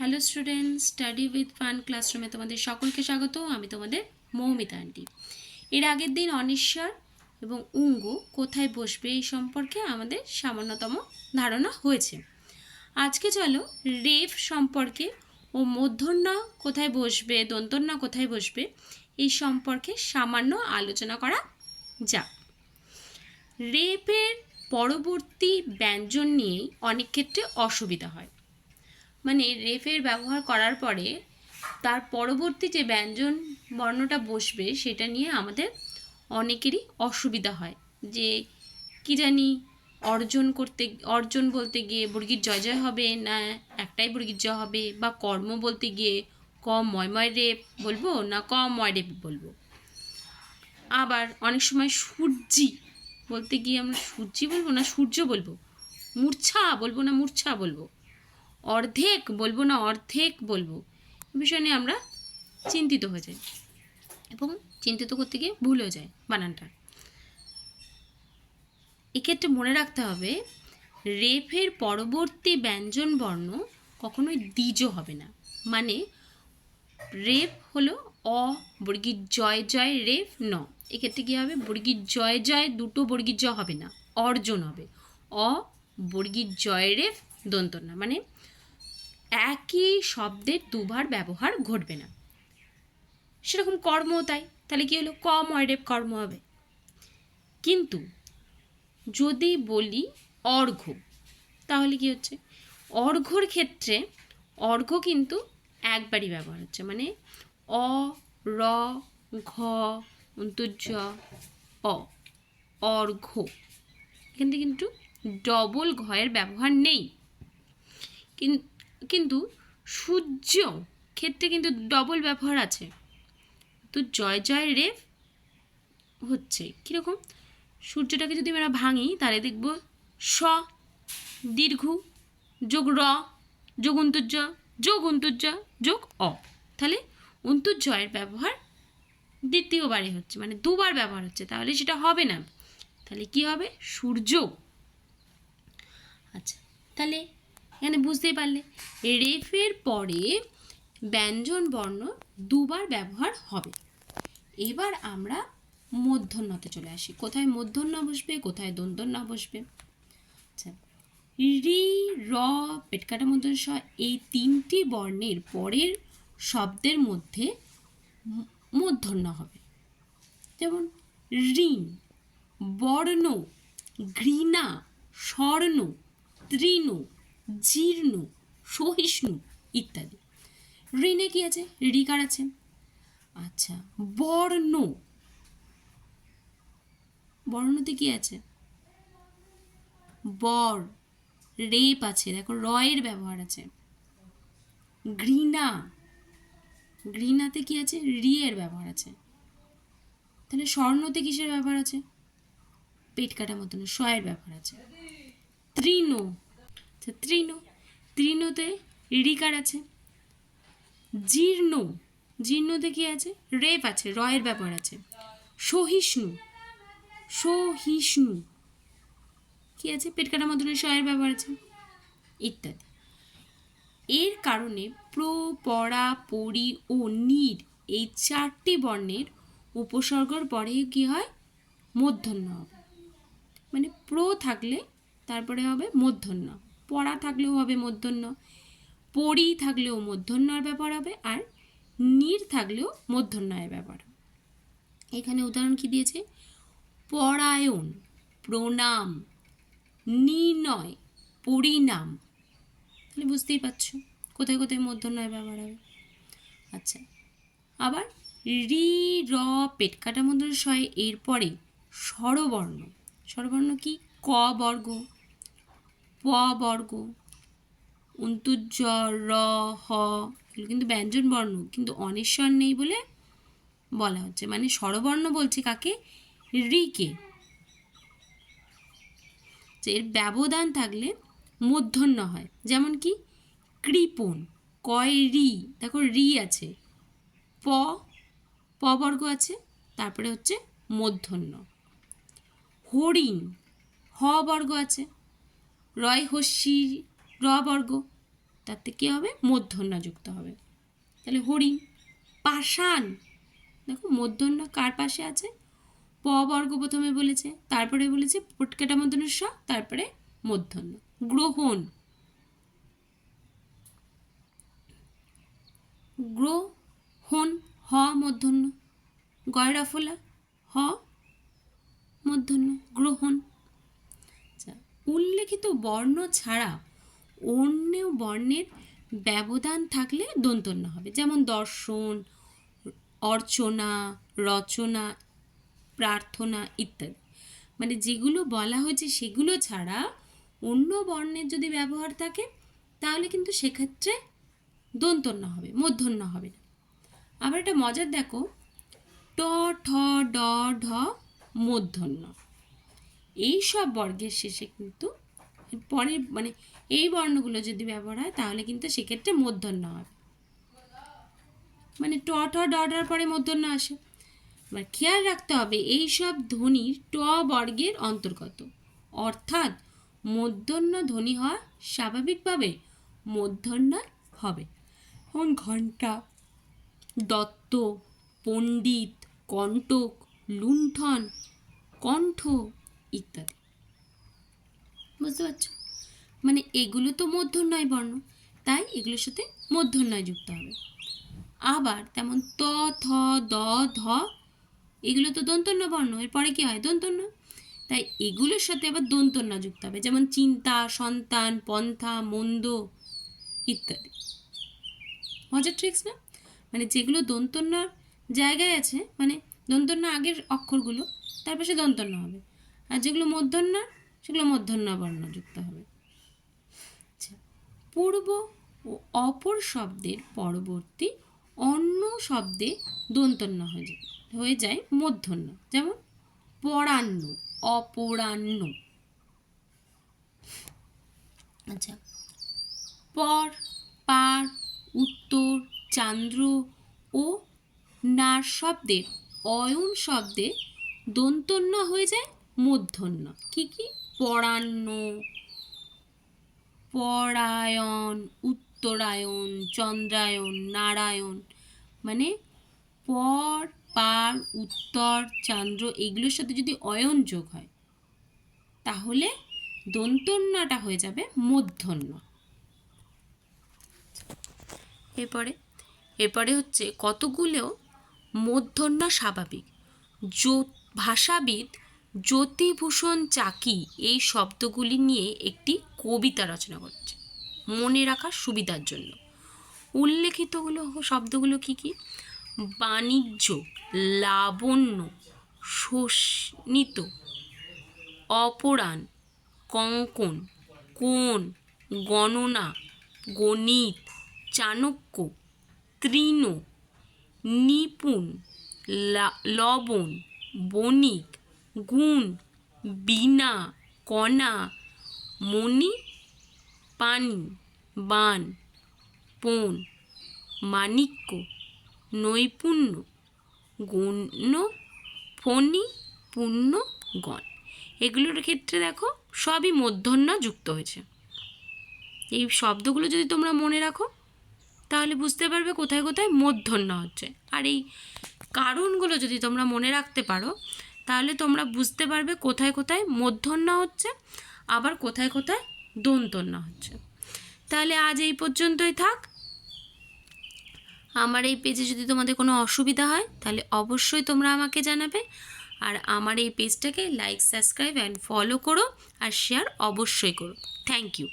Hello student study with fun ক্লাসরুমে তোমাদের সকলকে স্বাগত। আমি তোমাদের মৌমিতা আন্টি এর আগের দিন অনিশ্বর এবং উঙ্গু কোথায় বসবে এই সম্পর্কে আমাদের সামান্যতম ধারণা হয়েছে। আজকে চলো রেফ সম্পর্কে ও মূর্ধন্য কোথায় বসবে, দন্তন্য কোথায় বসবে এই সম্পর্কে সামান্য আলোচনা করা যাক। রেফের পরবর্তী ব্যঞ্জন নিয়েই অনেক ক্ষেত্রে অসুবিধা হয়। মানে রেফের ব্যবহার করার পরে তার পরবর্তী যে ব্যঞ্জন বর্ণটা বসবে সেটা নিয়ে আমাদের অনেকেরই অসুবিধা হয়। যে কি জানি অর্জন করতে, অর্জন বলতে গিয়ে বর্গীর জয় জয় হবে না একটাই বর্গীর জয় হবে বা কর্ম বলতে গিয়ে ক ময় ময় রেপ বলব না ক ময় রেপ বলব। আবার অনেক সময় সূর্যি বলতে গিয়ে আমরা সূর্যি বলব না সূর্য বলব? মূর্ছা বলব না মূর্ছা বলব? অর্ধেক বলব না, অর্ধেক বলব। বিষয় নিয়ে আমরা চিন্তিত হয়ে যাই এবং চিন্তিত করতে গিয়ে ভুল হয়ে যায় বানানটা। এক্ষেত্রে মনে রাখতে হবে, রেফের পরবর্তী ব্যঞ্জন বর্ণ কখনোই দ্বিজ হবে না। মানে রেফ হলো অ, বর্গীর জয় জয়, রেফ, ন। এক্ষেত্রে কী হবে? বর্গীর জয় জয়, দুটো বর্গীর জ হবে না, অর্জন হবে। অ, বর্গীর জয়, রেফ দন্ত না মানে একই শব্দের দুবার ব্যবহার ঘটবে না। সেরকম কর্মও তাই, তাহলে কী হলো? কম অয়রেপ কর্ম হবে। কিন্তু যদি বলি অর্ঘ, তাহলে কি হচ্ছে? অর্ঘর ক্ষেত্রে অর্ঘ কিন্তু একবারই ব্যবহার হচ্ছে। মানে অ, র, ঘ, অন্তর্য, অ, অর্ঘ। এখান থেকে কিন্তু ডবল ঘয়ের ব্যবহার নেই। কিন- কিন্তু সূর্য ক্ষেত্রে কিন্তু ডবল ব্যবহার আছে। তো জয় জয় রেফ হচ্ছে। কীরকম? সূর্যটাকে যদি আমরা ভাঙি, তাহলে দেখব স, দীর্ঘ, যোগ র, যোগ অন্তর্য যোগ অন্তর্য, যোগ অ। তাহলে অন্তর্জয়ের ব্যবহার দ্বিতীয়বারে হচ্ছে মানে দুবার ব্যবহার হচ্ছে, তাহলে সেটা হবে না। তাহলে কি হবে? সূর্য। আচ্ছা তাহলে এখানে বুঝতেই পারলে। রেফের পরে ব্যঞ্জন বর্ণ দুবার ব্যবহার হবে। এবার আমরা মূর্ধন্যতে চলে আসি। কোথায় মূর্ধন্য বসবে, কোথায় দন্তন্য বসবে? আচ্ছা রি, র পেটকাটা মূর্ধন্য স, এই তিনটি বর্ণের পরের শব্দের মধ্যে ম- মূর্ধন্য হবে। যেমন, ঋণ, বর্ণ, ঘৃণা, স্বর্ণ, তৃণ জীর্ণ, সহিষ্ণু ইত্যাদি। ঋণে কি আছে? ঋকার আছে। আচ্ছা বর্ণ। বর্ণতে কি আছে? বর, রেপ আছে। দেখো, রয়ের ব্যবহার আছে। ঘৃণা। ঘৃণাতে কি আছে? রিয়ের ব্যবহার আছে। তাহলে স্বর্ণতে কিসের ব্যবহার আছে? পেট কাটা মতন শয়ের ব্যবহার আছে। তৃণ। আচ্ছা তৃণ, তৃণতে রিকার আছে। জীর্ণ, জীর্ণতে কি আছে? রেপ আছে, রয়ের ব্যবহার আছে। সহিষ্ণু সহিষ্ণু, কি আছে? পেট কাটা মতন শয়ের ব্যবহার আছে। ইত্যাদি। এর কারণে প্র, পড়া পরি ও নির এই চারটি বর্ণের উপসর্গর পরে কি হয়? মূর্ধন্য হবে। মানে প্র থাকলে তারপরে হবে মূর্ধন্য পড়া থাকলেও হবে মূর্ধন্য পড়ি থাকলেও মূর্ধন্যর ব্যাপার হবে আর নির থাকলেও মূর্ধন্যয়ের ব্যাপার। এখানে উদাহরণ কি দিয়েছে? পরায়ণ, প্রণাম, নির্ণয়, পরিণাম। তাহলে বুঝতেই পারছ কোথায় কোথায় মূর্ধন্যয় ব্যবহার হবে। আচ্ছা আবার রি, র, পেট কাটা মূর্ধন্য শয় এরপরে স্বরবর্ণ। স্বরবর্ণ কি? ক বর্গ। বর্গ অন্তুজ র হ এগুলো কিন্তু ব্যঞ্জন বর্ণ, কিন্তু অনেশ্বর নেই বলে বলা হচ্ছে। মানে স্বরবর্ণ বলছে কাকে? রিকে যে এর ব্যবধান থাকলে মূর্ধন্য হয়। যেমন কি? কৃপণ কয় রি দেখো রি আছে। প প বর্গ আছে, তারপরে হচ্ছে মূর্ধন্য হরিণ হ বর্গ আছে। রয় হস্যি, র বর্গ তাতে কী হবে? মূর্ধন্য যুক্ত হবে। তাহলে হরিণ, পাষাণ, দেখো মূর্ধন্য কার পাশে আছে? প বর্গ প্রথমে বলেছে, তারপরে বলেছে পটকাটা মূর্ধন্য স, তারপরে মূর্ধন্য গ্রহণ গ্রহণ, হ মূর্ধন্য গয়রা ফোলা হ মূর্ধন্য গ্রহণ উল্লেখিত বর্ণ ছাড়া অন্য বর্ণের ব্যবধান থাকলে দন্তন্য হবে। যেমন দর্শন, অর্চনা, রচনা, প্রার্থনা ইত্যাদি। মানে যেগুলো বলা হয়েছে সেগুলো ছাড়া অন্য বর্ণের যদি ব্যবহার থাকে, তাহলে কিন্তু সেক্ষেত্রে দন্তন্য হবে, মধ্যন্য হবে না। আবার একটা মজার দেখো, ট, ঠ, ড, ঢ মূর্ধন্য এই সব বর্গের শেষে কিন্তু পরে মানে এই বর্ণগুলো যদি ব্যবহার হয়, তাহলে কিন্তু সেক্ষেত্রে মূর্ধন্য হবে। মানে ট, ঠ ডর পরে মূর্ধন্য আসে। এবার খেয়াল রাখতে হবে, এই সব ধ্বনি ট বর্গের অন্তর্গত। অর্থাৎ মূর্ধন্য ধ্বনি হওয়া স্বাভাবিকভাবে মূর্ধন্য হবে। যেমন ঘণ্টা, দত্ত, পণ্ডিত, কণ্টক, লুণ্ঠন, কণ্ঠ ইত্যাদি। বুঝতে পারছ? মানে এগুলো তো মূর্ধন্যয় বর্ণ, তাই এগুলোর সাথে মূর্ধন্যয় যুক্ত হবে। আবার তেমন ত, থ, দ, ধ, এগুলো তো দন্তন্য বর্ণ, এরপরে কি হয়? দন্তন্য। তাই এগুলোর সাথে আবার দন্তন্য যুক্ত হবে, যেমন চিন্তা, সন্তান, পন্থা, মন্দ ইত্যাদি। মজার ট্রিক্স না? মানে যেগুলো দন্তন্যর জায়গায় আছে মানে দন্তন্য আগের অক্ষরগুলো তার পাশে দন্তন্য হবে। আর যেগুলো মূর্ধন্য সেগুলো মূর্ধন্য বর্ণ যুক্ত হবে। আচ্ছা পূর্ব ও অপর শব্দের পরবর্তী অন্য শব্দে দন্তন্য হয়ে যায় হয়ে যায় মূর্ধন্য যেমন পরান্ন অপরাহ্ন। আচ্ছা পর, পার, উত্তর, চান্দ্র ও নার শব্দের অয়ন শব্দে দন্তন্য হয়ে যায় মূর্ধন্য। কি কি? পরান্ন, পরায়ণ, উত্তরায়ণ, চন্দ্রায়ণ, নারায়ণ। মানে পর, পার, উত্তর, চান্দ্র এগুলোর সাথে যদি অয়ন যোগ হয়, তাহলে দন্তন্যটা হয়ে যাবে মূর্ধন্য। এরপরে এরপরে হচ্ছে কতগুলো মূর্ধন্য স্বাভাবিক? জ্যোত ভাষাবিদ জ্যোতিভূষণ চাকি এই শব্দগুলি নিয়ে একটি কবিতা রচনা করছে। মনে রাখার সুবিধার জন্য। উল্লেখিতগুলো শব্দগুলো কি কি? বাণিজ্য, লাবণ্য, শোষণিত, অপরাণ, কঙ্কন, কোণ, গণনা, গণিত, চাণক্য, তৃণ, নিপুণ লবণ, বণিক গুণ, বীণা, কণা, মণি পানি বান পণ, মাণিক্য, নৈপুণ্য গণ্য ফণি, পুণ্য, গণ। এগুলোর ক্ষেত্রে দেখো সবই মূর্ধন্য যুক্ত হয়েছে। এই শব্দগুলো যদি তোমরা মনে রাখো, তাহলে বুঝতে পারবে কোথায় কোথায় মূর্ধন্য হচ্ছে। আর এই কারণগুলো যদি তোমরা মনে রাখতে পারো তাহলে তোমরা বুঝতে পারবে কোথায় কোথায় মূর্ধন্য হচ্ছে, আবার কোথায় কোথায় দন্তন্য হচ্ছে। তাহলে আজ এই পর্যন্তই থাক। আমার এই পেজে যদি তোমাদের কোনো অসুবিধা হয়, তাহলে অবশ্যই তোমরা আমাকে জানাবে। আর আমার এই পেজটাকে লাইক সাবস্ক্রাইব অ্যান্ড ফলো করো, আর শেয়ার অবশ্যই করো। Thank you